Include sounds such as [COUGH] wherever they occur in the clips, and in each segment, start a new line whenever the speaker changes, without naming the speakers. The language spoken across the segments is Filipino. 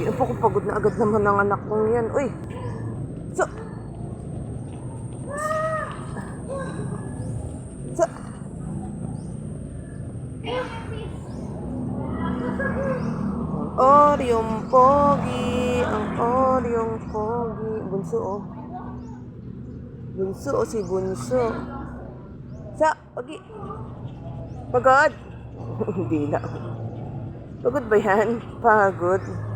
Pogi. Ang ko pagod na agad naman ang anak kong yan. Uy! So... So... Oryong Pogi. Ang Oryong Pogi. Bunso, oh. Bunso, oh, si Bunso. Sa, Pogi. Pagod? [LAUGHS] Hindi na. Pagod ba yan? Pagod.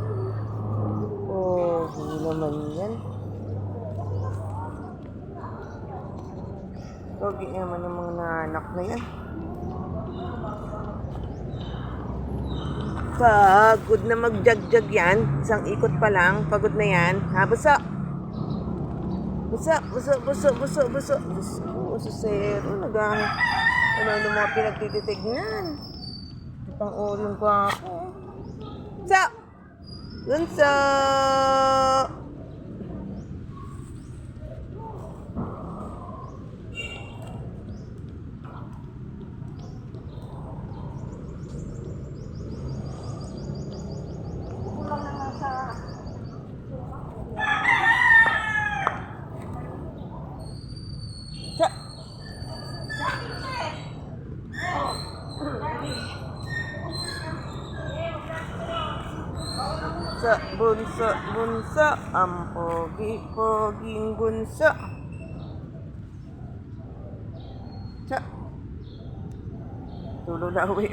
Naman yan. Pogi naman yung mga nanak na yan. Pagod na magjag-jag yan. Isang ikot pa lang. Pagod na yan. Ha, buso. Buso, buso, buso, buso, buso. Buso, buso, sir. Ano gang? Ano ano mga pinagtititignan? Pang uling ko ako. Sa! Dun sa... Sa bunso, bunso, ang pogi-poging bunso. Sa... Tulo na uwi.